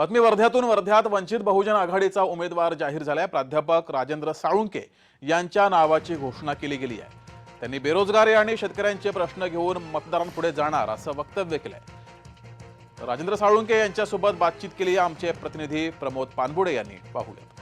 बातमी वर्ध्यातून वर्ध्यात वंचित बहुजन आघाडीचा उमेदवार जाहीर झालाय. प्राध्यापक राजेंद्र साळुंके यांच्या नावाची घोषणा केली गेली आहे. त्यांनी बेरोजगारी आणि शेतकऱ्यांचे प्रश्न घेऊन मतदारांपुढे जाणार असं वक्तव्य केलंय. राजेंद्र साळुंके यांच्यासोबत बातचीत केली आमचे प्रतिनिधी प्रमोद पानबुडे यांनी. पाहूयात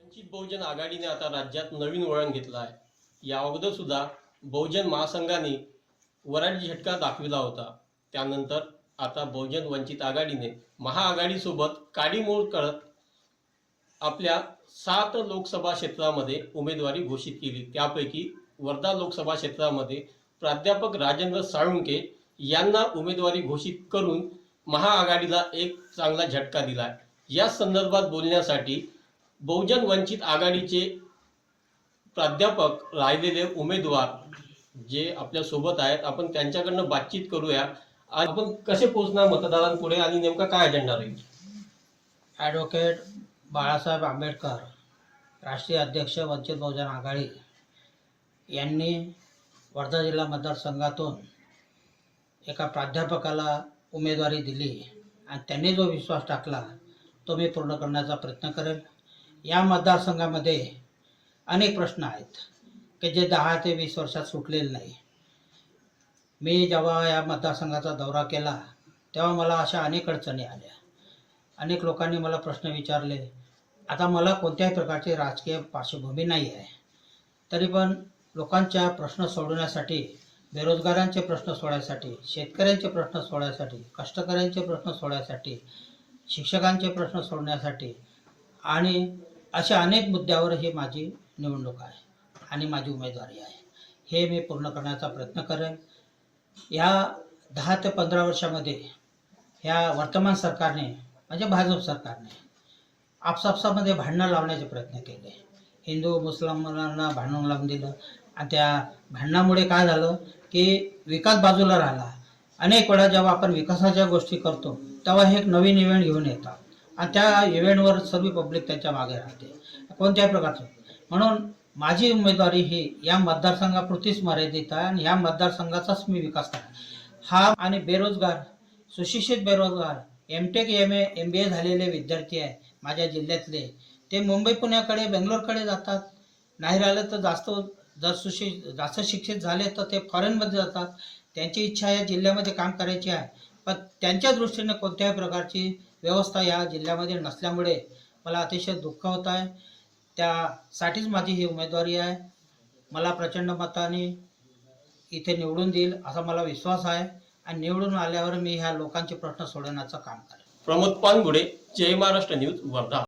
वंचित बहुजन आघाडीने आता राज्यात नवीन वळण घेतलं आहे. या अगोदर सुद्धा बहुजन महासंघाने वराडी झटका दाखविला होता. त्यानंतर आता बहुजन वंचित आघाडीने महाआघाडीसोबत काडीमोड करत आपल्या सात लोकसभा क्षेत्रामध्ये उमेदवारी घोषित केली. त्यापैकी वर्धा लोकसभा क्षेत्रामध्ये प्राध्यापक राजेंद्र साळुंके यांना उमेदवारी घोषित करून महाआघाडीला एक चांगला झटका दिला. या संदर्भात बोलण्यासाठी बहुजन वंचित आघाडीचे प्राध्यापक राहिलेले उमेदवार जे आपल्यासोबत आहेत आपण त्यांच्याकडनं बातचीत करूया. आणि आपण कसे पोहोचणार मतदारांपुढे आणि नेमका काय अजेंडा राहील? ॲडव्होकेट बाळासाहेब आंबेडकर राष्ट्रीय अध्यक्ष वंचित बहुजन आघाडी यांनी वर्धा जिल्हा मतदारसंघातून एका प्राध्यापकाला उमेदवारी दिली आणि त्यांनी जो विश्वास टाकला तो मी पूर्ण करण्याचा प्रयत्न करेल. या मतदारसंघामध्ये अनेक प्रश्न आहेत. की जे दहा ते वीस वर्षात सुटलेले नाही. मी जेव्हा या मतदारसंघाचा दौरा केला तेव्हा मला अशा अनेक अडचणी आल्या. अनेक लोकांनी मला प्रश्न विचारले आता मला कोणत्याही प्रकारची राजकीय पार्श्वभूमी नाही आहे. तरी पण लोकांच्या प्रश्न सोडवण्यासाठी बेरोजगारांचे प्रश्न सोडायसाठी शेतकऱ्यांचे प्रश्न सोडायसाठी कष्टकऱ्यांचे प्रश्न सोडायसाठी शिक्षकांचे प्रश्न सोडण्यासाठी आणि अशा अनेक मुद्द्यावर ही माझी निवडणूक आहे. आणि माझी उमेदवारी आहे. हे मी पूर्ण करण्याचा प्रयत्न करेन. या दहा ते पंधरा वर्षामध्ये ह्या वर्तमान सरकारने म्हणजे भाजप सरकारने आपसापसामध्ये भांडणं लावण्याचे प्रयत्न केले. हिंदू मुस्लिमांना भांडण लावून दिलं. आणि त्या भांडणामुळे काय झालं की विकास बाजूला राहिला. अनेक वेळा जेव्हा आपण विकासाच्या गोष्टी करतो तेव्हा हे एक नवीन इव्हेंट घेऊन येतात. आणि त्या इव्हेंटवर सर्व पब्लिक त्याच्यामागे राहते. कोणत्याही प्रकारचं. म्हणून माझी उमेदवारी ही या मतदारसंघापुरतीच मर्यादित आहे आणि या मतदारसंघाचाच मी विकास करणार हा आणि बेरोजगार सुशिक्षित बेरोजगार M tech M A M B A झालेले विद्यार्थी आहे माझ्या जिल्ह्यातले. ते मुंबई पुण्याकडे बेंगलोरकडे जातात. नाही राहिलं तर जास्त जर सुशिक्षित जास्त शिक्षित झाले तर ते फॉरेनमध्ये जातात. त्यांची इच्छा या जिल्ह्यामध्ये काम करायची आहे. पण त्यांच्या दृष्टीने कोणत्याही प्रकारची व्यवस्था या जिल्ह्यामध्ये नसल्यामुळे मला अतिशय दुःख होत आहे. त्यासाठीच माझी ही उमेदवारी आहे. मला प्रचंड मताने इथे निवडून देईल असा मला विश्वास आहे. आणि निवडून आल्यावर मी ह्या लोकांचे प्रश्न सोडवण्याचं काम करेन. प्रमोद पानगुडे जय महाराष्ट्र न्यूज वर्धा.